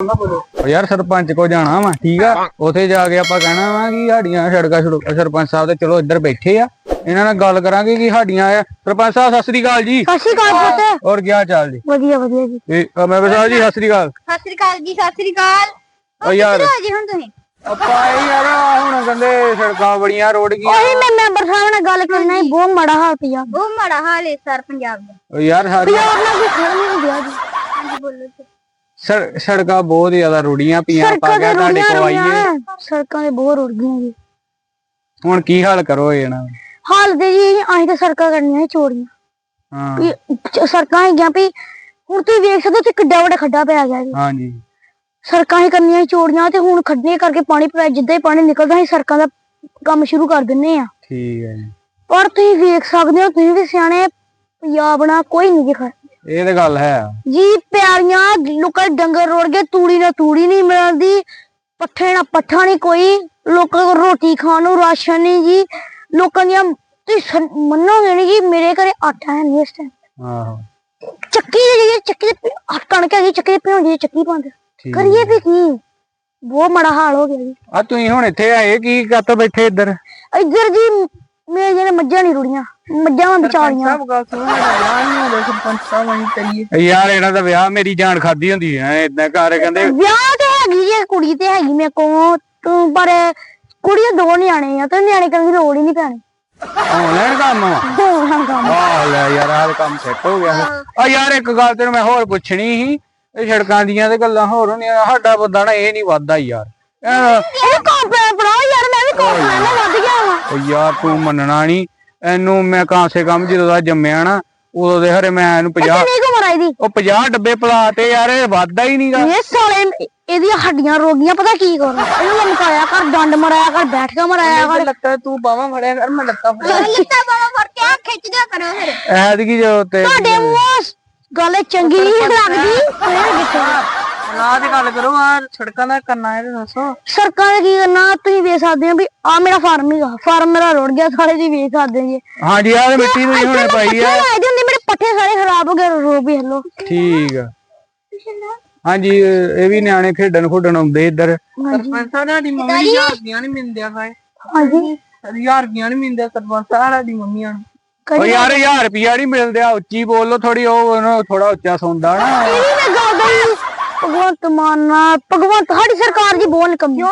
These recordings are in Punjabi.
ਉਹ ਯਾਰ ਸਰਪੰਚ ਕੋ ਜਾਣਾ ਵਾ ਠੀਕ ਆ? ਉਥੇ ਜਾ ਕੇ ਆਪਾਂ ਕਹਿਣਾ ਵਾ ਕਿ ਸਾਡੀਆਂ ਸੜਕਾਂ ਸੜਕਾਂ ਸਰਪੰਚ ਸਾਹਿਬ ਤੇ ਚਲੋ ਇੱਧਰ ਬੈਠੇ ਆ। ਇਹਨਾਂ ਨਾਲ ਗੱਲ ਕਰਾਂਗੇ ਕਿ ਸਾਡੀਆਂ ਆ। ਸਰਪੰਚ ਸਾਹਿਬ ਸਤਿ ਸ੍ਰੀ ਅਕਾਲ ਜੀ। ਸਤਿ ਸ਼੍ਰੀ ਅਕਾਲ ਪੁੱਤ। ਔਰ ਕੀ ਹਾਲ ਚਾਲ ਜੀ? ਵਧੀਆ ਵਧੀਆ ਜੀ। ਇਹ ਮੈਂ ਬਸਾਲ ਜੀ ਸਤਿ ਸ੍ਰੀ ਅਕਾਲ। ਸਤਿ ਸ੍ਰੀ ਅਕਾਲ ਜੀ ਸਤਿ ਸ੍ਰੀ ਅਕਾਲ। ਓ ਯਾਰ। ਜੀ ਹੁਣ ਤੁਸੀਂ? ਆਪਾਂ ਇਹ ਯਾਰ ਹੁਣ ਕਹਿੰਦੇ ਸੜਕਾਂ ਬੜੀਆਂ ਰੋਡ ਗਈਆਂ। ਉਹੀ ਮੈਂ ਮੈਂਬਰ ਸਾਹਿਬ ਨਾਲ ਗੱਲ ਕਰਨਾ ਹੀ ਬਹੁਤ ਮਾੜਾ ਹਾਲ ਪਿਆ ਬਹੁਤ ਮਾੜਾ ਹਾਲ ਹੈ ਸਰ ਪੰਜਾਬ ਦਾ। ਓ ਯਾਰ ਸਾਰੀ ਪੰਜਾਬ ਨਾਲ ਵੀ ਖੜ ਨਹੀਂ ਹੁੰਦਿਆ ਜੀ। ਹਾਂਜੀ ਬੋਲੋ ਜੀ। ਸੜ- ਸੜਕਾਂ ਬਹੁਤ ਜ਼ਿਆਦਾ ਰੁੜੀਆਂ ਪਈਆਂ ਆਪਾਂ ਕਿਹਾ ਤੁਹਾਡੇ ਰੋੜੀਆਂ ਕੋ ਆਈਏ। ਸੜਕਾਂ ਦੇ ਬਹੁਤ ਰੁੜ ਗਈਆਂ ਜੀ। ਹੁਣ ਕੀ ਹਾਲ ਕਰੋ ਇਹਨਾਂ? ਹਾਲ ਦੇ ਜੀ ਅਸੀਂ ਤਾਂ ਸੜਕਾਂ ਕਰਨੀਆਂ ਚੋਰੀਆਂ। ਹਾਂ। ਸੜਕਾਂ ਹੈਗੀਆਂ ਵੀ ਹੁਣ ਤੁਸੀਂ ਵੇਖ ਸਕਦੇ ਹੋ ਕਿ ਕਿੱਡਾ ਵੱਡਾ ਖੱਡਾ ਪਿਆ ਗਿਆ ਜੀ। ਹਾਂਜੀ ਸੜਕਾਂ ਹੀ ਕਰਨੀਆਂ ਚੋਰੀਆਂ ਤੇ ਹੁਣ ਖੱਡੇ ਕਰਕੇ ਪਾਣੀ ਪਿਆ ਜਿੱਦਾਂ ਹੀ ਪਾਣੀ ਨਿਕਲਦਾ ਅਸੀਂ ਸੜਕਾਂ ਦਾ ਕੰਮ ਸ਼ੁਰੂ ਕਰ ਦਿੰਨੇ ਆ ਠੀਕ ਹੈ ਜੀ। ਪਰ ਤੁਸੀਂ ਵੇਖ ਸਕਦੇ ਹੋ ਤੁਸੀਂ ਵੀ ਸਿਆਣੇ ਪੰਜਾਬ ਨਾਲ ਕੋਈ ਨਹੀਂ ਦਿਖਾ ਇਹ ਤੇ ਗੱਲ ਹੈ। ਜੀ ਪਿਆਰੀਆਂ ਲੋਕਾਂ ਦੇ ਡੰਗਰ ਰੋੜ ਗਏ ਤੂੜੀ ਨਾਲ ਤੂੜੀ ਨਹੀਂ ਮਿਲਦੀ ਪੱਠੇ ਨਾਲ ਪੱਠਾ ਨਹੀਂ ਕੋਈ ਲੋਕਾਂ ਕੋਲ ਰੋਟੀ ਖਾਣ ਨੂੰ ਰਾਸ਼ਨ ਨਹੀਂ ਜੀ ਲੋਕਾਂ ਦੀਆਂ ਤੁਸੀਂ ਮੰਨੋਗੇ ਨਹੀਂ ਜੀ ਮੇਰੇ ਘਰੇ ਆਟਾ ਹੈ ਨਹੀਂ ਇਸ ਟਾਈਮ ਆਹੋ। ਚੱਕੀ ਜਿਹੜੀ ਚੱਕੀ ਆਹ ਕਣਕ ਹੈਗੀ ਚੱਕੀ ਭਿਉਂਦੀ ਚੱਕੀ ਪਾਉਂਦੇ। ਠੀਕ ਕਰੀਏ ਵੀ ਕੀ? ਬਹੁਤ ਮਾੜਾ ਹਾਲ ਹੋ ਗਿਆ ਜੀ। ਆ ਤੁਸੀਂ ਹੁਣ ਇੱਥੇ ਆਏ ਕੀ ਕੱਤ ਬੈਠੇ ਇੱਧਰ? ਇੱਧਰ ਜੀ ਮੇਰੇ ਜਿਹੜੇ ਮੱਝਾਂ ਨਹੀਂ ਰੁੜੀਆਂ ਮੱਝਾਂ ਵਾਂ ਵਿਚਾਰੀਆਂ। ਗੱਲ ਸੁਣੋ ਮੇਰਾ ਵਿਆਹ ਨਹੀਂ ਹੁੰਦਾ ਸਰਪੰਚ ਸਾਹਿਬ ਅਸੀਂ ਕਰੀਏ। ਯਾਰ ਇਹਨਾਂ ਦਾ ਵਿਆਹ ਮੇਰੀ ਜਾਨ ਖਾਦੀ ਹੁੰਦੀ ਹੈ ਇਦਾਂ ਘਰ ਕਹਿੰਦੇ ਵਿਆਹ ਤੇ ਹੈਗੀ ਜੀ ਕੁੜੀ ਤੇ ਹੈਗੀ ਮੇਰੇ ਕੋਲ ਤੂੰ ਪਰ ਕੁੜੀ ਦੇ ਨਿਆਣੇ ਆ ਤੇ ਨਿਆਣੇ ਕਰਨ ਦੀ ਲੋੜ ਹੀ ਨਹੀਂ ਪੈਣੀ। ਆਨਲਾਈਨ ਕੰਮ ਕੰਮ ਆਹ ਲੈ ਯਾਰ ਆਹ ਕੰਮ ਸੈੱਟ ਹੋ ਗਿਆ। ਆ ਯਾਰ ਇੱਕ ਗੱਲ ਤੈਨੂੰ ਮੈਂ ਹੋਰ ਪੁੱਛਣੀ ਸੀ ਇਹ ਸੜਕਾਂ ਦੀਆਂ ਤੇ ਗੱਲਾਂ ਹੋਰ ਹੁੰਦੀਆਂ ਸਾਡਾ ਬੰਦਾ ਨਾ ਇਹ ਨਹੀਂ ਵੱਧਦਾ ਯਾਰ। ਇਹ- ਇਹ ਕੰਪਲੇਨ ਬਣਾਓ ਯਾਰ ਮੈਂ ਵੀ ਕੰਪਲੇਨ ਵੱਧ ਗਿਆ। ਉਹ ਯਾਰ ਤੂੰ ਮੰਨਣਾ ਨਹੀਂ। ਇਹਨੂੰ ਮੈਂ ਕਾਂਸੇ ਕੰਮ ਜਦੋਂ ਦਾ ਜੰਮਿਆ ਨਾ ਉਦੋਂ ਦੇ ਹਰੇ ਮੈਂ ਇਹਨੂੰ 50 ਕਿੰਨੀ ਕੁ ਉਮਰ ਆ ਇਹਦੀ? ਉਹ 50 ਡੱਬੇ ਪਲਾਤੇ ਯਾਰ ਇਹ ਵੱਧਦਾ ਹੀ ਨਹੀਂਗਾ ਇਹ ਸਾਲੇ ਇਹਦੀਆਂ ਹੱਡੀਆਂ ਰੋਗੀਆਂ ਪਤਾ ਕੀ ਕਰਾਂ? ਇਹਨੂੰ ਲਮਕਾਇਆ ਕਰ ਡੰਡ ਮਰਾਇਆ ਕਰ ਬੈਠ ਕੇ ਮਰਾਇਆ ਕਰ ਲੱਤਾਂ ਤੂੰ ਬਾਹਾਂ ਫੜਿਆ ਕਰ ਮੈਂ ਲੱਤਾਂ ਫੜਿਆ। ਲੱਤਾਂ ਬਾਹਾਂ ਫੜ ਕੇ ਆ ਖਿੱਚ ਦਿਆ ਕਰੋ ਫਿਰ। ਐਤਕੀ ਜੋ ਤੇ ਤੁਹਾਡੇ ਮੂੰਹ ਗੱਲ ਚੰਗੀ ਨਹੀਂ ਲੱਗਦੀ? ਫੇਰ ਕਿੱਥੇ ਨਾ ਦੀ ਗੱਲ ਕਰੋ ਆ ਸੜਕਾਂ ਦਾ ਕਰਨਾ ਹੈ ਤੇ ਦੱਸੋ। ਸਰਕਾਰ ਨੇ ਕੀ ਕਰਨਾ ਤੁਸੀਂ ਵੇਖ ਸਕਦੇ ਹੋ ਵੀ ਆ ਮੇਰਾ ਫਾਰਮ ਹੀਗਾ ਫਾਰਮ ਮੇਰਾ ਰੁੜ ਗਿਆ ਸਾਰੇ ਜੀ ਵੇਖ ਸਕਦੇ ਜੀ। ਹਾਂਜੀ ਯਾਰ ਮਿੱਟੀ ਤੁਸੀਂ ਹੁਣੇ ਪਾਈ ਆ। ਲਾਏ ਦੇ ਹੁੰਦੇ ਮੇਰੇ ਪੱਠੇ ਸਾਰੇ ਖਰਾਬ ਹੋ ਗਏ ਰੋ ਵੀ ਹਲੋ। ਠੀਕ ਆ। ਹਾਂਜੀ ਇਹ ਇਹ ਵੀ ਨਿਆਣੇ ਖੇਡਣ ਖੁੱਡਣ ਆਉਂਦੇ ਇੱਧਰ। ਸਰਪੰਚ ਸਾਹਿਬ ਸਾਡੀ ਮੰਮੀ ਦੀ ਹਜ਼ਾਰ ਦੀਆਂ ਨਹੀਂ ਮਿਲਦਿਆ ਖਾਏ ਹਾਂਜੀ। ਹਜ਼ਾਰ ਦੀਆਂ ਨਹੀਂ ਮਿਲਦਿਆ ਸਰਪੰਚ ਸਾਹਿਬ ਸਾਡੀ ਮੰਮੀਆਂ ਨੂੰ। ਉਹ ਯਾਰ 1000 ਰੁਪਿਆ ਨਹੀਂ ਮਿਲਦੇ ਆ ਉੱਚੀ ਬੋਲੋ ਥੋੜੀ ਉਹ ਥੋੜਾ ਉੱਚਾ ਸੁਣਦਾ ਨਾ। ਇਹ ਵੀ ਮੈਂ ਗੱਲ ਭਗਵੰਤ ਮਾਨ ਨਾਲ ਭਗਵੰਤ ਸਾਡੀ ਸਰਕਾਰ ਜੀ ਬਹੁਤ ਨਿਕੰਮੀ।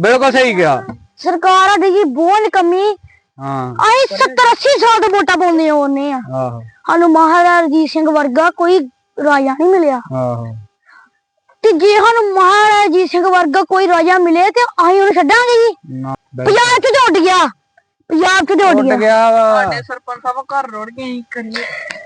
ਬਿਲਕੁਲ ਸਹੀ ਕਿਹਾ। ਸਰਕਾਰ ਸਾਡੀ ਜੀ ਬਹੁਤ ਨਿਕੰਮੀ। ਹਾਂ। ਅਸੀਂ 70 80 ਸਾਲ ਤੋਂ ਵੋਟਾਂ ਪਾਉਂਦੇ ਆਉਂਦੇ ਆ। ਆਹੋ। ਸਾਨੂੰ ਮਹਾਰਾਜਾ ਰਣਜੀਤ ਸਿੰਘ ਵਰਗਾ ਕੋਈ ਰਾਜਾ ਨਹੀਂ ਮਿਲਿਆ। ਆਹੋ। ਤੇ ਜੇ ਸਾਨੂੰ ਮਹਾਰਾਜਾ ਰਣਜੀਤ ਸਿੰਘ ਵਰਗਾ ਕੋਈ ਰਾਜਾ ਮਿਲੇ ਤੇ ਅਸੀਂ ਉਹਨੂੰ ਛੱਡਾਂਗੇ ਜੀ। ਨਾ ਪੰਜਾਬ ਚ ਉੱਡ ਗਿਆ? ਪੰਜਾਬ ਚ ਉੱਡ ਉੱਡ ਗਿਆ ਗਿਆ ਵਾ। ਸਾਡੇ ਸਰਪੰਚ ਸਾਹਿਬ ਘਰ ਰੋੜ ਕੇ ਅਸੀਂ ਕਰੀਏ?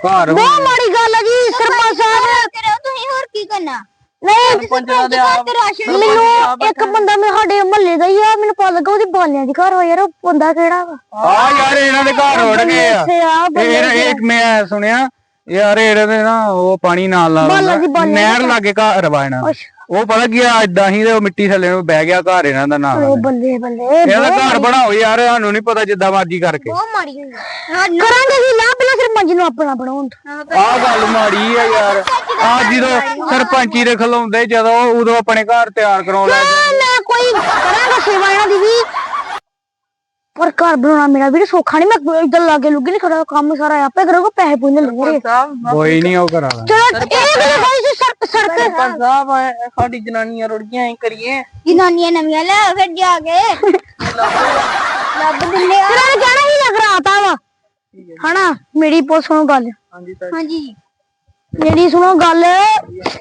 ਘਰ ਬਹੁਤ ਮਾੜੀ ਗੱਲ ਹੈ ਜੀ ਸਰਪੰਚ ਸਾਹਿਬ ਤੁਸੀਂ ਹੋਰ ਕੀ ਕਰਨਾ? ਨਹੀਂ ਸਰਪੰਚਾਂ ਦੇ ਆਪ ਰਾਸ਼ਨ ਮੈਨੂੰ ਇੱਕ ਬੰਦਾ ਮੈਂ ਸਾਡੇ ਮਹੱਲੇ ਦਾ ਹੀ ਆ ਮੈਨੂੰ ਪਤਾ ਲੱਗਾ ਉਹਦੀ ਬਾਲਿਆਂ ਦੀ ਘਰ ਹੋਇਆ ਯਾਰ ਉਹ ਬੰਦਾ ਕਿਹੜਾ ਵਾ? ਆ ਯਾਰ ਇਹਨਾਂ ਦੇ ਘਰ ਉੱਡ ਗਏ ਆ। ਇੱਥੇ ਆ ਇਹ ਇਹ- ਇਹ ਮੈਂ ਸੁਣਿਆ ਯਾਰ ਇਹਦੇ ਤੇ ਨਾ ਉਹ ਪਾਣੀ ਨਾਲ ਲਾ ਬਾਲਾਂ ਦੀ ਬਾਲਾਂ ਨਹਿਰ ਲਾਗੇ ਘਰ ਵਾ ਇਹਨਾਂ ਦਾ। ਅੱਛਾ। ਉਹ ਪਤਾ ਕੀ ਆ ਏਦਾਂ ਹੀ ਤੇ ਉਹ ਮਿੱਟੀ ਥੱਲੇ ਨੂੰ ਬਹਿ ਗਿਆ ਘਰ ਇਹਨਾਂ ਦਾ ਨਾਲ ਉਹ ਬੱਲੇ ਬੱਲੇ ਇਹਦਾ ਘਰ ਬਣਾਓ ਯਾਰ ਸਾਨੂੰ ਨਹੀਂ ਪਤਾ ਜਿੱਦਾਂ ਮਰਜ਼ੀ ਕਰਕੇ। ਬਹੁਤ ਮਾੜੀ ਹੋਈ ਹਾਂ ਕਰਾਂਗੇ ਜੀ ਨਾ ਪਹਿਲਾਂ ਸਿਰ ਮੰਜ ਨੂੰ ਆਪਣਾ ਬਣਾਉਣ। ਆਹ ਗੱਲ ਮਾੜੀ ਆ ਯਾਰ। ਆ ਜਦੋਂ ਸਰਪੰਚੀ ਦੇ ਖਲੋਂਦੇ ਜਦੋਂ ਉਦੋਂ ਆਪਣੇ ਘਰ ਤਿਆਰ ਕਰਾਉਣ ਲੱਗ ਨਾ, ਮੈਂ ਕੋਈ ਕਰਾਂਗਾ ਸੇਵਾ ਇਹਨਾਂ ਦੀ ਵੀ। ਪਰ ਘਰ ਬਣਾਉਣਾ ਮੇਰਾ ਵੀ ਸੌਖਾ ਨਹੀਂ ਮੈਂ ਇਧਰ ਲਾਗੇ ਲੁੱਗੇ ਨਹੀਂ ਖੜਾ ਕੰਮ ਸਾਰਾ ਆਪੇ ਕਰੋਗੇ ਪੈਸੇ ਪੁੰਨੇ ਲਵੋਗੇ ਕੋਈ ਨਹੀਂ ਉਹ ਕਰਾ ਲਾ ਚਲੋ ਇਹ ਗੱਲ ਹੋਈ ਸੀ ਸੜਕ ਸੜਕ ਸਰਪੰਚ ਸਾਹਿਬ ਐ- ਸਾਡੀ ਜਨਾਨੀਆਂ ਰੁੜ ਗਈਆਂ ਅਸੀਂ ਕਰੀਏ। ਜਨਾਨੀਆਂ ਨਵੀਆਂ ਲੈ ਆਓ ਫਿਰ ਜਾ ਕੇ। ਲੱਭ ਦਿੰਦੇ ਆ। ਤੇਰਾ ਕਹਿਣਾ ਹੀ ਲੱਗ ਰਾਤਾ ਵਾ। ਹਨਾ ਮੇਰੀ ਪੁੱਛ ਸੁਣੋ ਗੱਲ। ਹਾਂਜੀ ਸਰ ਹਾਂਜੀ ਮੇਰੀ ਸੁਣੋ ਗੱਲ।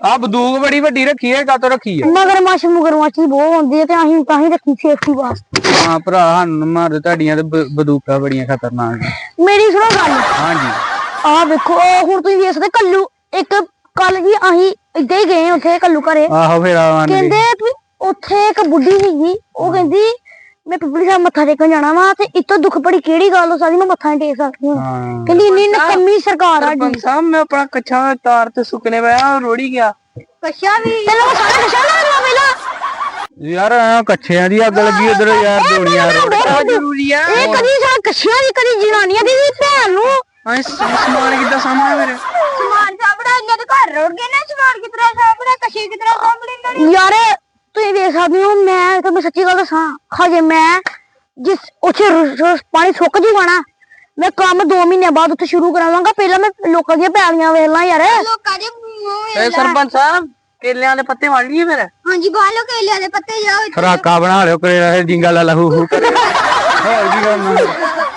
ਆ ਬੰਦੂਕ ਬੜੀ ਵੱਡੀ ਰੱਖੀ ਹੈ ਕਾਤੋਂ ਰੱਖੀ ਹੈ? ਮਗਰਮੱਛ ਮੁਗਰਮੱਛ ਹੀ ਬਹੁਤ ਹੁੰਦੀ ਹੈ ਤੇ ਅਸੀਂ ਤਾਂ ਹੀ ਰੱਖੀ ਸੇਫਟੀ ਵਾਸਤੇ। ਹਾਂ ਭਰਾ ਸਾਨੂੰ ਮਾਰ ਤੁਹਾਡੀਆਂ ਤੇ ਬ- ਬੰਦੂਕਾਂ ਬੜੀਆਂ ਖਤਰਨਾਕ ਨੇ। ਮੇਰੀ ਸੁਣੋ ਗੱਲ। ਹਾਂਜੀ। ਆਹ ਵੇਖੋ ਉਹ ਹੁਣ ਤੁਸੀਂ ਵੇਖ ਸਕਦੇ ਕੱਲੂ ਇੱਕ ਕੱਲ ਜੀ ਅਸੀਂ ਇੱਦਾਂ ਹੀ ਗਏ ਉੱਥੇ ਕੱਲੂ ਘਰੇ। ਆਹੋ ਫਿਰ ਆਵਾਂਗੇ ਕਹਿੰਦੇ ਵੀ ਉੱਥੇ ਇੱਕ ਬੁੱਢੀ ਸੀਗੀ ਉਹ ਕਹਿੰਦੀ ਮੈਂ ਪਿਪਲੀ ਸਾਹਿਬ ਮੱਥਾ ਟੇਕਣ ਜਾਣਾ ਵਾ ਤੇ ਇਤੋਂ ਦੁੱਖ ਪੜੀ ਕਿਹੜੀ ਗੱਲ ਹੋ ਸਕਦੀ ਮੈਂ ਮੱਥਾ ਨਹੀਂ ਟੇਕ ਸਕਦੀ ਹਾਂ ਹਾਂ। ਕਹਿੰਦੀ ਇੰਨੀ ਨਕਮੀ ਸਰਕਾਰ ਆ ਸਰਪੰਚ ਸਾਹਿਬ ਮੈਂ ਆਪਣਾ ਕੱਛਾ ਤਾਰ ਤੇ ਸੁੱਕਣੇ ਪਿਆ ਰੋੜੀ ਗਿਆ। ਕੱਛਾ ਵੀ ਚਲੋ ਸਾਰਾ ਨਸ਼ਾ ਲਾ ਲਓ ਪਹਿਲਾਂ ਯਾਰ ਆ ਕੱਛਿਆਂ ਦੀ ਅੱਗ ਲੱਗੀ ਉਧਰ ਯਾਰ ਦੁਨੀਆ ਜ਼ਰੂਰੀ ਆ। ਇਹ ਕਦੀ ਸਾ ਕੱਛੀਆਂ ਦੀ ਕਦੀ ਜਨਾਨੀਆਂ ਦੀ ਵੀ ਭੈਣ ਨੂੰ ਹਾਂ ਸਮਾਨ ਕਿੱਦਾਂ ਸਾਹਮਣੇ ਮੇਰੇ ਸਮਾਨ ਇਹਨਾਂ ਦੇ ਘਰ ਰੋੜ ਗਏ ਨਾ ਸਮਾਨ ਕਿਤਰਾ ਸਾਂਭਣਾ ਕਸ਼ੇ ਕਿਤਰਾ ਲੈਂਦਾ ਯਾਰ ਤੁਸੀਂ ਵੇਖ ਸਕਦੇ ਹੋ ਮੈਂ ਤੁਹਾਨੂੰ ਸੱਚੀ ਗੱਲ ਦੱਸਾਂ ਹਜੇ ਮੈਂ ਜਿਸ ਉੱਥੇ ਪਾਣੀ ਸੁੱਕ ਜੂਗਾ ਨਾ ਮੈਂ ਕੰਮ 2 ਮਹੀਨੇ ਬਾਅਦ ਉੱਥੇ ਸ਼ੁਰੂ ਕਰਾਵਾਂਗਾ ਪਹਿਲਾਂ ਮੈਂ ਲੋਕਾਂ ਦੀਆਂ ਪੈਲੀਆਂ ਵੇਖ ਲਾਂ ਯਾਰ। ਲੋਕਾਂ ਦੇ ਮੂੰਹ ਏ ਸਰਪੰਚ ਸਾਹਿਬ ਕੇਲਿਆਂ ਦੇ ਪੱਤੇ ਵੜ ਲਈਏ ਫਿਰ? ਹਾਂਜੀ ਬਾਹਰੋਂ ਕੇਲਿਆਂ ਦੇ ਪੱਤੇ ਜਾਓ ਖਰਾਕਾ ਬਣਾ ਲਿਓ ਕਰੇ ਜਿੰਗਾ ਲਾ ਲਾ ਹੂ ਹੂ ਕਰੇ ਹੋਰ ਕੀ ਕਰਨਾ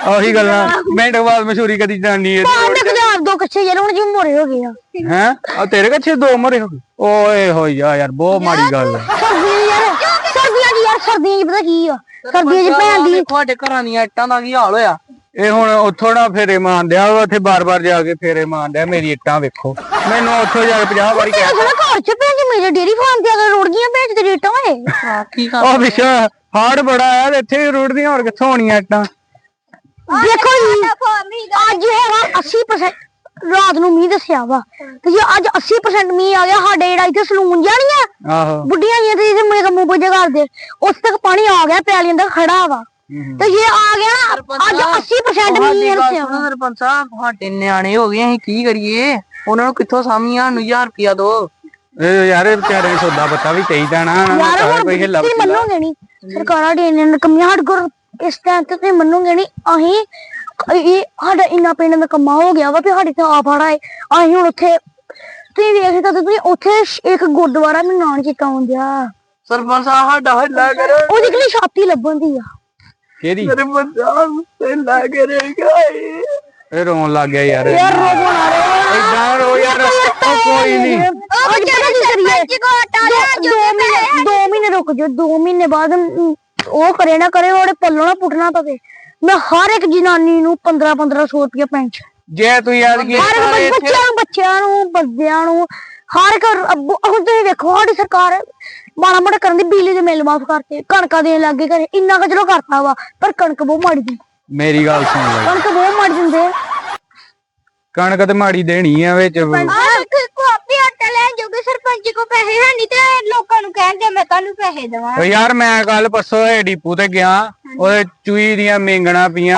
ਉਹੀ ਗੱਲਾਂ ਮਿੰਟ ਬਾਅਦ ਮਸ਼ਹੂਰੀ ਕਦੀ ਜਾਣੀ ਹੈ ਦੇ ਖਜਾਬ ਦੋ ਕੱਚੇ ਯਾਰ ਹੁਣ ਜਿਵੇਂ ਮੋਰੇ ਹੋ ਗਏ ਆ। ਹੈ? ਆ ਤੇਰੇ ਕੱਛੇ ਦੋ ਮਰੇ ਹੋ ਗਏ? ਓਏ ਹੋਈ ਆ ਯਾਰ ਬਹੁਤ ਮਾੜੀ ਗੱਲ ਹੈ ਸਰਦੀਆਂ ਯਾਰ। ਸਰਦੀਆਂ ਦੀ ਯਾਰ ਸਰਦੀਆਂ 'ਚ ਪਤਾ ਕੀ ਆ? ਸਰਦੀਆਂ 'ਚ ਭੈਣ ਦੀ ਤੁਹਾਡੇ ਘਰਾਂ ਦੀਆਂ ਇੱਟਾਂ ਦਾ ਕੀ ਹਾਲ ਹੋਇਆ? ਇਹ ਹੁਣ ਉੱਥੋਂ ਨਾ ਫੇਰੇ ਮਾਰਦਿਆ ਉੱਥੇ ਬਾਰ-ਬਾਰ ਜਾ ਕੇ ਫੇਰੇ ਮਾਰਦਿਆ ਮੇਰੀ ਇੱਟਾਂ ਵੇਖੋ। ਮੈਨੂੰ ਉੱਥੋਂ ਜਾ ਕੇ 50 ਵਾਰੀ ਕਹਿ ਅਸਲ ਘਰ 'ਚ ਭੈਣ ਜੀ ਮੇਰੇ ਡੇਰੀ ਫਾਰਮ ਤੇ ਅਗਰ ਰੁੜ ਗਈਆਂ ਭੈਣ ਜੀ ਤੇ ਰੇਟਾਂ ਹੋਏ ਹਾਂ ਕੀ ਕਰ ਉਹ ਵਿਸ਼ਾ ਹਾੜ ਬੜਾ ਆ ਤੇ ਇੱਥੇ ਰੁੜਦੀਆਂ ਹੋਰ ਕਿੱਥੋਂ ਹੋਣੀਆਂ ਇੱਟਾਂ? ਦੇਖੋ ਜੀ ਅੱਜ ਹੈਗਾ 80% ਰਾਤ ਨੂੰ ਮੀਂਹ ਦੱਸਿਆ ਵਾ। ਤੇ ਜੇ ਅੱਜ 80% ਮੀਂਹ ਆ ਗਿਆ ਸਾਡੇ ਜਿਹੜਾ ਇੱਥੇ ਸਲੂਨ ਜਾਣੀਆਂ ਆਹੋ। ਬੁੱਢੀਆਂ ਜੀਆਂ ਤੇ ਇਹਦੇ ਮੇਰੇ ਮੂੰਹ ਪੁੱਜੇ ਕਰਦੇ ਉਸ ਤੱਕ ਪਾਣੀ ਆ ਗਿਆ ਪੈਲੀਆਂ ਦਾ ਖੜਾ ਵਾ। ਤੇ ਜੇ ਆ ਗਿਆ ਨਾ ਅੱਜ 80% ਮੀਂਹ ਦੱਸਿਆ ਵਾ ਸਰਪੰਚ ਸਾਹਿਬ ਤੁਹਾਡੇ ਨਿਆਣੇ ਹੋ ਗਏ ਅਸੀਂ ਕੀ ਕਰੀਏ? ਉਹਨਾਂ ਨੂੰ ਕਿੱਥੋਂ ਸਾਮੀਆਂ ਨੂੰ 1000 ਰੁਪਿਆ ਦੋ। ਇਹ ਯਾਰ ਇਹ ਵਿਚਾਰੇ ਨੂੰ ਸੌਦਾ ਪੱਤਾ ਵੀ ਚਾਹੀਦਾ ਨਾ। ਯਾਰ ਕੋਈ ਹਿੱਲਾ ਤੁਸੀਂ। ਮੰਨੋਗੇ ਨਹੀਂ ਸਰਕਾਰਾਂ ਦੇ ਇੰਨੇ ਕਮੀਆਂ ਸਾਡੇ ਕੋਲ ਇਸ ਟਾਈਮ ਤੇ ਤੁਸੀਂ ਮੰਨੋਗੇ ਨਹੀਂ ਅਸੀਂ ਇਹ ਸਾਡਾ ਇੰਨਾ ਪਿੰਡ ਦਾ ਕੰਮਾ ਹੋ ਗਿਆ ਵਾ ਵੀ ਸਾਡੇ ਤੇ ਆ ਫੜਾ ਹੈ ਅਸੀਂ ਹੁਣ ਉੱਥੇ ਤੁਸੀਂ ਵੇਖ ਸਕਦੇ ਤੁਸੀਂ ਉੱਥੇ ਇੱਕ ਗੁਰਦੁਆਰਾ ਮੈਨੂੰ ਨਾਂ ਨੀ ਚੇਤਾ ਆਉਂਦਿਆ ਸਰਪੰਚ ਸਾਹਿਬ ਸਾਡਾ ਹਿੱਲਾ ਕਰੋ। ਉਹਦੀ ਕਿਹੜੀ ਛਾਤੀ ਲੱਭਣ ਦੀ ਆ। ਕਿਹਦੀ? ਸਰਪੰਚ ਸਾਹਿਬ ਹਿੱਲਾ ਕਰੇਗਾ ਇਹ ਰੋਣ ਲੱਗ ਗਿਆ ਯਾਰ। ਯਾਰ ਰੋਬੋ ਨਾ ਰੇ ਇਦਾਂ ਰੋ ਯਾਰ ਕੋਈ ਨਹੀਂ। ਉਹ ਬੱਚਾ ਕੀ ਕਰੀਏ ਕੋ ਹਟਾ ਦੋ ਮਹੀਨੇ ਦੋ ਮਹੀਨੇ ਰੁਕ ਜਾਓ ਦੋ ਮਹੀਨੇ ਬਾਅਦ ਉਹ ਕਰੇ ਨਾ ਕਰੇ ਉਹਦੇ ਪੱਲੋਂ ਨਾ ਪੁੱਟਣਾ ਪਵੇ। ਮੈਂ ਹਰ ਇੱਕ ਜਨਾਨੀ ਨੂੰ 15 1500 ਰੁਪਏ ਪੈਂਸ਼ਨ ਜੇ ਤੂੰ ਯਾਦ ਕੀ ਹਰ ਬੱਚਿਆਂ ਨੂੰ ਬੱਚਿਆਂ ਨੂੰ ਬੰਦਿਆਂ ਨੂੰ ਹਰ ਇੱਕ ਅੱਬੂ- ਹੁਣ ਤੁਸੀਂ ਵੇਖੋ ਸਾਡੀ ਸਰਕਾਰ ਮਾੜਾ ਮੋਟਾ ਕਰਨ ਦੀ ਬਿਜਲੀ ਦੇ ਮਿਲ ਮਾਫ ਕਰਤੇ ਕਣਕਾਂ ਦੇਣ ਲੱਗੇ ਘਰੇ ਇੰਨਾ ਕੁ ਚਲੋ ਕਰਤਾ ਵਾ ਪਰ ਕਣਕ ਬਹੁਤ ਮਾੜੀ ਦੀ ਮੇਰੀ ਗੱਲ ਸੁਣ ਲੈ। ਕਣਕ ਬਹੁਤ ਮਾੜੀ ਦਿੰਦੇ ਆ। ਕਣਕ ਤੇ ਮਾੜੀ ਦੇਣੀ ਆ ਵਿੱਚ। ਆਟਾ ਸਰਪੰਚ ਕੋ ਪੈਸੇ ਹੈ ਨਹੀਂ ਤੇ ਲੋਕਾਂ ਨੂੰ ਕਹਿੰਦੇ ਮੈਂ ਤੁਹਾਨੂੰ ਪੈਸੇ ਦੇਵਾਂ। ਓ ਯਾਰ ਮੈਂ ਕੱਲ ਪਰਸੋਂ ਇਹ ਡੀਪੂ ਤੇ ਗਿਆ ਉਹਦੇ ਚੂਈ ਦੀਆਂ ਮੇਂਗਣਾ ਪੀਆਂ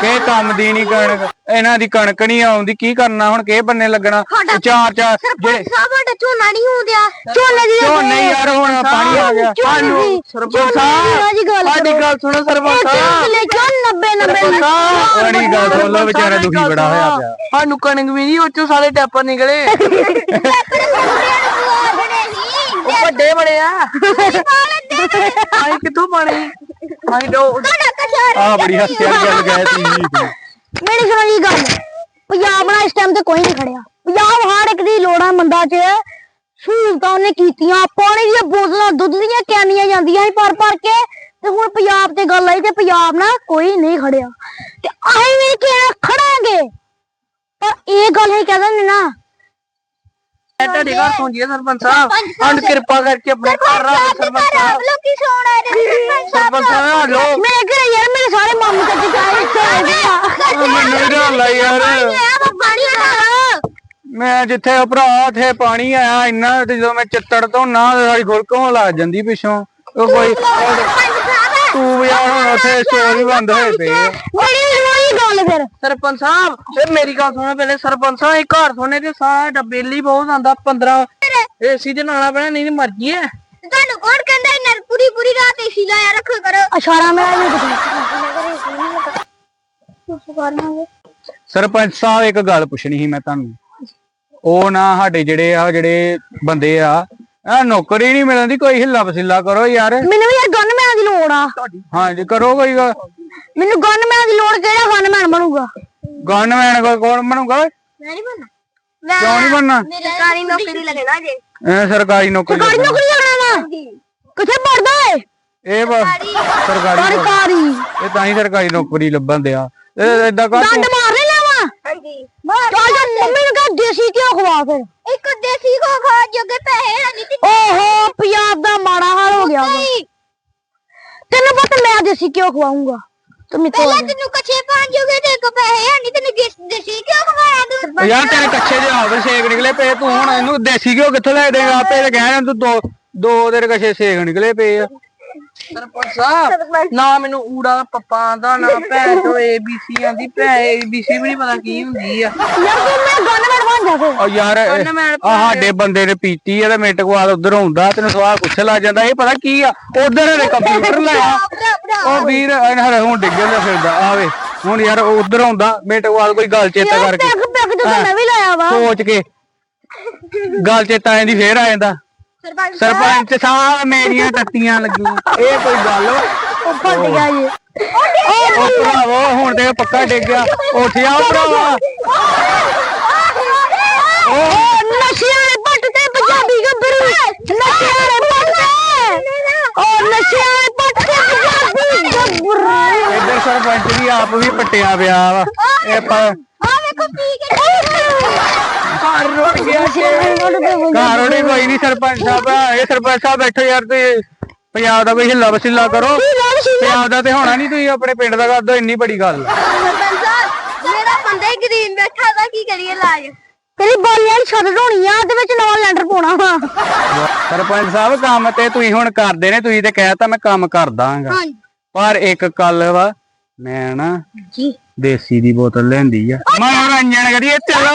ਕੇ ਕੰਮ ਦੀ ਨਹੀਂ ਕਣਕ। ਇਹਨਾਂ ਦੀ ਕਣਕ ਨਹੀਂ ਆਉਂਦੀ ਕੀ ਕਰਨਾ ਹੁਣ? ਕਿਹ ਬੰਨੇ ਲੱਗਣਾ? ਚਾਰ ਚਾਰ ਜਿਹੜੇ ਸਾਡਾ ਝੋਨਾ ਨਹੀਂ ਹੁੰਦਿਆ ਝੋਨੇ ਦੀ ਝੋਨੇ ਯਾਰ ਹੁਣ ਪਾਣੀ ਆ ਗਿਆ। ਦੀ ਸਰਪੰਚ ਸਾਡੀ ਗੱਲ ਸੁਣੋ ਸਰਪੰਚ ਕਿੱਲੇ ਚੋਂ 90 90 ਪਾਣੀ ਗੱਲ ਸੁਣ ਵਿਚਾਰਾ ਦੁਖੀ ਬੜਾ ਹੋਇਆ ਪਿਆ। ਸਾਨੂੰ ਕਣਕ ਵੀ ਨਹੀਂ ਉੱਚੋਂ ਸਾਰੇ ਟੈਪਰ ਨਿਕਲੇ। ਉਹ ਵੱਡੇ ਬੜੇ ਆ। ਆਈ ਕਿੱਥੋਂ ਪਾਣੀ ਆਈ ਦੋ ਆ ਬੜੀ ਹਾਸੀ ਵਾਲੀ ਗੱਲ ਕਹਿ ਤੀ। ਮੇਰੀ ਸੁਣੋ ਜੀ ਗੱਲ। ਪੰਜਾਬ ਨਾਲ ਇਸ ਟਾਈਮ ਤੇ ਕੋਈ ਨਹੀਂ ਖੜਿਆ। ਪੰਜਾਬ ਹਰ ਇੱਕ ਦੀ ਲੋੜਾਂ ਮੰਦਾ 'ਚ। ਸਹੂਲਤਾਂ ਉਹਨੇ ਕੀਤੀਆਂ। ਪਾਣੀ ਦੀਆਂ ਬੋਤਲਾਂ ਦੁੱਧ ਦੀਆਂ ਕੈਨੀਆਂ ਜਾਂਦੀਆਂ ਸੀ ਭਰ ਭਰ ਕੇ। ਤੇ ਹੁਣ ਪੰਜਾਬ ਤੇ ਗੱਲ ਆਈ ਤੇ ਪੰਜਾਬ ਨਾਲ ਕੋਈ ਨਹੀਂ ਖੜਿਆ। ਤੇ ਅਸੀਂ ਵੀ ਕਿਹਾ ਖੜਾਂਗੇ। ਪਰ ਇਹ ਗੱਲ ਹੀ ਕਹਿੰਦੇ ਨੇ ਨਾ ਤੁਹਾਡੇ ਘਰ ਸੌਂਦੀ ਸਰਪੰਚ ਸਾਹਿਬ। ਸਾਨੂੰ ਕਿਰਪਾ ਕਰਕੇ ਆਪਣੇ ਘਰ ਰੱਖ ਸਰਪੰਚ ਸਾਹਿਬ। ਲੋਕੀ ਸੋਣਾ ਸਰਪੰਚ ਸਰਪੰਚ ਸਾਹਿਬ ਲੋ ਮੇਰੇ ਘਰੇ ਯਾਰ ਮੇਰੇ ਸਾਰੇ ਮਾਮੂ ਚਾਚੇ ਤਾਏ ਇੱਥੇ ਆ ਗਏ ਆ ਮੈਨੂੰ ਇਹਦਾ ਲਾ ਯਾਰ। ਮੈਂ ਜਿੱਥੇ ਉਹ ਭਰਾ ਉੱਥੇ ਪਾਣੀ ਆਇਆ ਇੰਨਾ ਤੇ ਜਦੋਂ ਮੈਂ ਚੱਤੜ ਤੋਂ ਨਾ ਸਾਡੀ ਖੁਰਕ ਹੋਣ ਲੱਗ ਜਾਂਦੀ ਪਿੱਛੋਂ। ਉਹ ਕੋਈ ਤੂੰ ਯਾਰ ਹੁਣ ਉੱਥੇ ਸਟੋਰ ਬੰਦ ਹੋਏ ਪਏ ਹੋਈ ਗੱਲ ਫਿਰ। ਸਰਪੰਚ ਸਾਹਿਬ ਇਹ ਮੇਰੀ ਗੱਲ ਸੁਣੋ ਪਹਿਲੇ। ਸਰਪੰਚ ਸਾਹਿਬ ਇਹ ਘਰ ਸੋਨੇ ਤੇ ਸਾਰਾ ਬਿੱਲੀ ਬਹੁਤ ਆਂਦਾ 15 ਏਸੀ ਦੇ ਨਾਲਾ ਪੈਣਾ ਨਹੀਂ ਮਰਜ਼ੀ ਹੈ। ਤੁਹਾਨੂੰ ਕੌਣ ਕਹਿੰਦਾ ਇਹਨਾਂ ਪੂਰੀ ਪੂਰੀ ਰਾਤ ਏਸੀ ਲਾਇਆ ਰੱਖੋ ਕਰੋ? ਇਸ਼ਾਰਾ ਮੇਰਾ ਵੀ ਪਤਾ ਸਰਪੰਚ ਸਾਹਿਬ ਇੱਕ ਗੱਲ ਪੁੱਛਣੀ ਸੀ ਮੈਂ ਤੁਹਾਨੂੰ। ਉਹ ਨਾ ਸਾਡੇ ਜਿਹੜੇ ਆ ਜਿਹੜੇ ਬੰਦੇ ਆ ਆ ਨੌਕਰੀ ਨਹੀਂ ਮਿਲਦੀ ਕੋਈ ਹਿੱਲਾ ਵਸੀਲਾ ਕਰੋ ਯਾਰ। ਮੈਨੂੰ ਵੀ ਯਾਰ ਗਨਮੈਨ ਦੀ ਲੋੜ ਆ। ਹਾਂਜੀ ਕਰੋ ਕੋਈ ਗੱਲ। ਮੈਨੂੰ ਗਨਮੈਨ ਦੀ ਲੋੜ ਕਿਹੜਾ ਗਨਮੈਨ ਬਣੂਗਾ? ਗਨਮੈਨ ਕੋਈ ਕੌਣ ਬਣੂਗਾ? ਮੈਂ ਨਹੀਂ ਬਣਨਾ। ਕਿਉਂ ਨਹੀਂ ਬਣਨਾ? ਸਰਕਾਰੀ ਨੌਕਰੀ ਲੱਗਣਾ ਜੇ। ਇਹ ਸਰਕਾਰੀ ਨੌਕਰੀ ਸਰਕਾਰੀ ਲੱਗਣਾ। ਨੌਕਰੀ ਲੱਗਣਾ ਵਾ ਕਿੱਥੇ ਪੜਦਾ ਏ? ਇਹ ਬਸ ਸਰਕਾਰੀ। ਸਰਕਾਰੀ ਇਹ ਤਾਂ ਹੀ ਸਰਕਾਰੀ ਨੌਕਰੀ ਲੱਭਣ ਦਿਆ। ਇਹ ਏਦਾਂ ਕਰ ਡੰਡ ਮਾਰ ਲੈ ਲਾਵਾ ਹਾਂਜੀ। ਜਾ ਮੰਮੀ ਨੂੰ ਕਹ ਦੇਸੀ ਕਿਉਂ ਖਵਾ ਫਿਰ ਇੱਕ ਦੇਸੀ ਕੋ ਖਾ ਜੋਗੇ ਪੈਸੇ ਹੈ ਨਹੀਂ ਤੇ ਓਹੋ ਪੰਜਾਬ ਦਾ ਮਾੜਾ ਹਾਲ ਹੋ ਗਿਆ ਤੈਨੂੰ ਪਤਾ ਮੈਂ ਦੇਸੀ ਕਿਉਂ ਖਵਾਉਂਗਾ ਤੂੰ ਮੇਰੇ ਪਹਿਲਾਂ ਤੈਨੂੰ ਕੱਚੇ ਪਾਣ ਜੋਗੇ ਤੇ ਇੱਕ ਪੈਸੇ ਹੈ ਨਹੀਂ ਤੈਨੂੰ ਦੇਸ- ਦੇਸੀ ਕਿਉਂ ਖਵਾਇਆ ਤੂੰ। ਉਹ ਯਾਰ ਤੇਰੇ ਕੱਛੇ ਦੇ ਆਪ ਸੇਕ ਨਿਕਲੇ ਪਏ ਤੂੰ ਹੁਣ ਇਹਨੂੰ ਦੇਸੀ ਘਿਓ ਕਿੱਥੋਂ ਲੈ ਦੇਗਾ ਆਪੇ ਤੇ ਕਹਿਣਾ ਤੂੰ ਦੋ ਦੋ ਤੇਰੇ ਕੱਛੇ ਸੇਕ ਨਿਕਲੇ ਪਏ ਆ। ਸਰਪੰਚ ਸਾਹਿਬ ਨਾ ਮੈਨੂੰ ਊੜਾ ਦਾ ਪੱਪਾ ਆਂਦਾ ਨਾ ਭੈਣ ਤੋਂ ਏਬੀਸੀ ਆਂਦੀ ਭੈਣ ਏਬੀਸੀ ਵੀ ਨਹੀਂ ਪਤਾ ਕੀ ਹੁੰਦੀ ਆ। ਯਾਰ ਤੂੰ ਮੈਂ ਗਨਮੈਨ ਬਣ ਜਾ ਫੇ ਉਹ ਯਾਰ ਇਹ- ਉਹਨੇ ਮੈਂ ਆ ਸਾਡੇ ਬੰਦੇ ਨੇ ਪੀਤੀ ਆ ਤੇ ਮਿੰਟ ਕੋ ਬਾਅਦ ਉਧਰ ਹੁੰਦਾ ਤੈਨੂੰ ਸਵਾਲ ਪੁੱਛ ਲੱਗ ਜਾਂਦਾ ਇਹ ਪਤਾ ਕੀ ਆ? ਉਧਰ ਨੇ ਕੰਪਿਊਟਰ ਲਾਇਆ ਉਹ ਵੀਰ ਹਰੇ ਹੁਣ ਡਿੱਗ ਜਾਂਦਾ ਫਿਰਦਾ ਆਵੇ ਹੁਣ ਯਾਰ ਉਧਰ ਆਉਂਦਾ ਮਿੰਟ ਕੋ ਬਾਅਦ ਕੋਈ ਗੱਲ ਚੇਤਾ ਕਰਕੇ। ਪੈਗ ਪੈਗ ਤੋਂ ਤਾਂ ਮੈਂ ਵੀ ਲਾਇਆ ਵਾ। ਸੋਚ ਕੇ ਗੱਲ ਚੇਤਾ ਆਂਦੀ ਫੇਰ ਆ ਜਾਂਦਾ। ਸਰਪੰਚ ਸਰਪੰਚ ਸਾਹਿਬ ਮੇਰੀਆਂ ਟੱਟੀਆਂ ਲੱਗੀਆਂ। ਇਹ ਕੋਈ ਗੱਲ? ਉਹ ਫਟ ਗਿਆ ਜੀ। ਉਹ ਭਰਾਵੋ ਹੁਣ ਤੇ ਪੱਕਾ ਡਿੱਗ ਗਿਆ। ਉੱਠ ਜਾ ਭਰਾਵਾ। ਉਹ ਨਸ਼ਿਆਂ ਵਾਲੇ ਪੱਟ ਤੇ ਪੰਜਾਬੀ ਗੱਭਰੂ। ਨਸ਼ਿਆਂ ਵਾਲੇ ਪੱਟ ਤੇ। ਉਹ ਨਸ਼ਿਆਂ ਵਾਲੇ ਪੱਟ ਤੇ ਪੰਜਾਬੀ ਗੱਭਰੂ। ਇੱਧਰ ਸਰਪੰਚ ਵੀ ਆਪ ਵੀ ਪੱਟਿਆ ਪਿਆ ਵਾ। ਇਹ ਪ- ਆ ਵੇਖੋ ਪੀ ਕੇ ਘਰ ਰੁੜ ਗਿਆ ਘਰ ਕੋਈ ਨਹੀਂ ਸਰਪੰਚ ਸਾਹਿਬ ਇਹ ਸਰਪੰਚ ਸਾਹਿਬ ਬੈਠੋ ਯਾਰ ਤੁਸੀਂ। ਪੰਜਾਬ ਦਾ ਕੋਈ ਹਿੱਲਾ ਵਸੀਲਾ ਕਰੋ। ਪੰਜਾਬ ਦਾ ਤੇ ਹੋਣਾ ਨਹੀਂ ਤੁਸੀਂ ਆਪਣੇ ਪਿੰਡ ਦਾ ਕਰ ਦੋ ਇੰਨੀ ਬੜੀ ਗੱਲ। ਸਰਪੰਚ ਸਾਹਿਬ ਮੇਰਾ ਬੰਦਾ ਹੀ ਗਰੀਬ ਬੈਠਾ ਦਾ ਕੀ ਕਰੀਏ ਲਾਜ ਤੇਰੀ ਬਾਲੀਆਂ ਦੀ ਛੱਤ ਢੋਣੀ ਆ ਤੇ ਵਿੱਚ ਨਵਾਂ ਲੈਂਟਰ ਪਾਉਣਾ ਵਾ। ਸਰਪੰਚ ਸਾਹਿਬ ਕੰਮ ਤੇ ਤੁਸੀਂ ਹੁਣ ਕਰਦੇ ਨੇ ਤੁਸੀਂ ਤੇ ਕਹਿਤਾ ਮੈਂ ਕੰਮ ਕਰ ਦਾਂਗਾ। ਪਰ ਇੱਕ ਕੱਲ ਵਾ ਮੈਂ ਨਾ ਜੀ। ਦੇਸੀ ਦੀ ਬੋਤਲ ਲੈਂਦੀ ਆ। ਮਨੋਰੰਜਨ ਕਰੀਏ ਚਲੋ।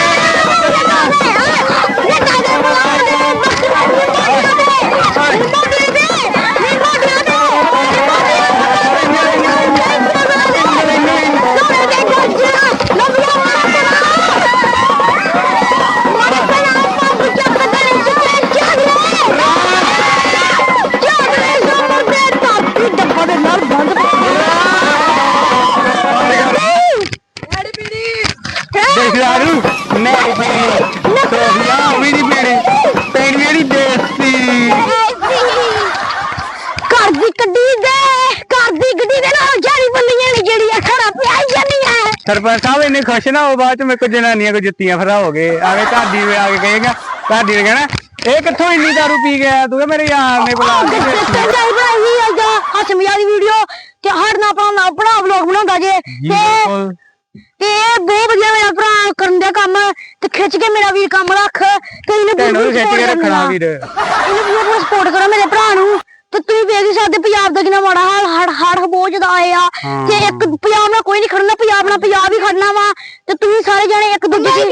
ਸਰਪੰਚ ਸਾਹਿਬ ਇੰਨੇ ਖੁਸ਼ ਨਾ ਹੋ ਬਾਅਦ ਚ ਮੇਰੇ ਕੋ ਜਨਾਨੀਆਂ ਕੋ ਜੁੱਤੀਆਂ ਫਰਾਓਗੇ ਆਵੇ ਦੀ ਵੀ ਆ ਕੇ ਕਹੇਗਾ ਦੀ ਨੇ ਕਹਿਣਾ ਇਹ ਕਿੱਥੋਂ ਇੰਨੀ ਦਾਰੂ ਪੀ ਗਿਆ ਤੂੰ? ਮੇਰੇ ਯਾਰ ਨੇ ਬੁਲਾ ਕੇ ਵੀਡੀਓ ਤੇ ਹਰ ਨਾ ਆਪਣਾ ਆਪਣਾ ਵਲੌਗ ਬਣਾਉਂਦਾ ਜੇ। ਜੀ ਤੇ ਬਿਲਕੁਲ। ਤੇ ਇਹ ਬਹੁਤ ਵਧੀਆ ਮੇਰਾ ਭਰਾ ਕਰਨ ਦਾ ਕੰਮ ਤੇ ਖਿੱਚ ਕੇ ਮੇਰਾ ਵੀਰ ਕੰਮ ਰੱਖ ਤੇ ਇਹਨੇ ਵੀ ਖਿੱਚ ਕੇ ਰੱਖਣਾ ਵੀਰ। ਇਹਨੂੰ ਪੂਰਾ ਸਪੋਰਟ ਕਰੋ ਮੇਰੇ ਭਰਾ ਨੂੰ। ਤੇ ਤੁਸੀਂ ਵੇਖ ਹੀ ਸਕਦੇ ਪੰਜਾਬ ਦਾ ਕਿੰਨਾ ਮਾੜਾ ਹਾਲ ਹੜ ਹੜ ਬਹੁਤ ਜ਼ਿਆਦਾ ਆਏ ਆ। ਤੇ ਇੱਕ ਪੰਜਾਬ ਨਾਲ ਕੋਈ ਨਹੀਂ ਖੜਨਾ ਪੰਜਾਬ ਨਾਲ ਪੰਜਾਬ ਹੀ ਖੜਨਾ ਵਾ। ਤੇ ਤੁਸੀਂ ਸਾਰੇ ਜਣੇ ਇੱਕ ਦੂਜੇ ਦੀ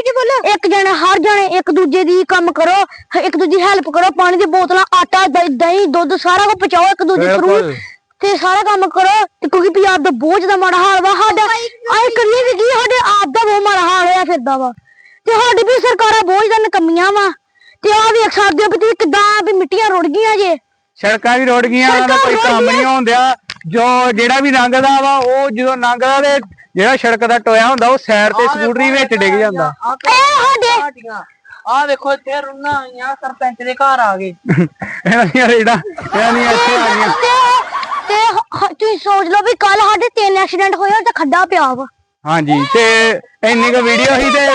ਇੱਕ ਜਣੇ ਹਰ ਜਣੇ ਇੱਕ ਦੂਜੇ ਦੀ ਕੰਮ ਕਰੋ ਹ- ਇੱਕ ਦੂਜੀ ਹੈਲਪ ਕਰੋ ਪਾਣੀ ਦੀ ਬੋਤਲਾਂ ਆਟਾ ਦ- ਦਹੀਂ ਦੁੱਧ ਸਾਰਾ ਕੁਝ ਪਹੁੰਚਾਓ ਇੱਕ ਦੂਜੇ ਥਰੂ ਬਿਲਕੁਲ ਤੇ ਸਾਰਾ ਕੰਮ ਕਰੋ ਤੇ ਕਿਉਂਕਿ ਪੰਜਾਬ ਦਾ ਬਹੁਤ ਜ਼ਿਆਦਾ ਮਾੜਾ ਹਾਲ ਵਾ ਸਾਡਾ ਆਏ ਕਰੀਏ ਵੀ ਕੀ ਸਾਡੇ ਆਪ ਦਾ ਬਹੁਤ ਮਾੜਾ ਹਾਲ ਹੋਇਆ ਫਿਰਦਾ ਵਾ। ਤੇ ਸਾਡੀ ਵੀ ਸਰਕਾਰਾਂ ਬਹੁਤ ਜ਼ਿਆਦਾ ਨਕਮੀਆਂ ਵਾ। ਤੇ ਆ ਵੇਖ ਸਕਦੇ ਹੋ ਵੀ ਤੁਸੀਂ ਕਿੱਦਾਂ ਵੀ ਮਿੱਟੀਆਂ ਰੁੜ ਗਈਆਂ ਜੇ। ਸੜਕਾਂ ਵੀ ਰੋੜ ਗਈਆਂ ਉਹਨਾਂ ਦਾ ਕੋਈ ਕੰਮ ਨਹੀਂ ਹੁੰਦਿਆ ਜੋ ਜਿਹੜਾ ਵੀ ਲੰਘਦਾ ਵਾ ਉਹ ਜਦੋਂ ਲੰਘਦਾ ਤੇ ਜਿਹੜਾ ਸੜਕ ਦਾ ਟੋਇਆ ਹੁੰਦਾ ਉਹ ਸਾਈਡ ਤੇ ਸਕੂਟਰੀ ਵਿੱਚ ਡਿੱਗ ਜਾਂਦਾ। ਆ ਦੇਖੋ ਇੱਥੇ ਰੁੰਨਾ ਆਈਆਂ ਸਰਪੰਚ ਦੇ ਘਰ ਆ ਗਏ। ਇਹਨਾਂ ਦੀਆਂ ਰੇੜਾਂ ਇਹਨਾਂ ਦੀਆਂ ਇੱਥੇ ਆ ਗਈਆਂ। ਤੇ ਤੇ ਹ- ਹ- ਤੁਸੀਂ ਸੋਚ ਲਓ ਵੀ ਕੱਲ ਸਾਡੇ ਤਿੰਨ ਐਕਸੀਡੈਂਟ ਹੋਏ ਆ ਤੇ ਖੱਡਾ ਪਿਆ ਵਾ। ਹਾਂਜੀ ਤੇ ਇੰਨੀ ਕੁ ਵੀਡੀਓ ਸੀ ਤੇ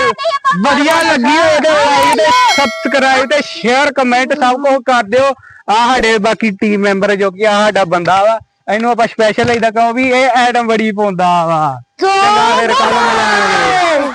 ਵਧੀਆ ਲੱਗੀ ਹੋਏ ਤੇ ਲਾਈਕ ਤੇ ਸਬਸਕ੍ਰਾਈਬ ਤੇ ਸ਼ੇਅਰ ਕਮੈਂਟ ਸਭ ਕੁਝ ਕਰ ਦਿਓ। ਆ ਸਾਡੇ ਬਾਕੀ ਟੀਮ ਮੈਂਬਰ ਜੋ ਕਿ ਆ ਸਾਡਾ ਬੰਦਾ ਵਾ ਇਹਨੂੰ ਆਪਾਂ ਸਪੈਸ਼ਲ ਇਹਦਾ ਕਹੋ ਵੀ ਇਹ ਐਟਮ ਬੜੀ ਪਾਉਂਦਾ ਵਾ। ਸੋ ਚੰਗਾ ਫਿਰ ਕੱਲ ਮਿਲਾਂਗੇ।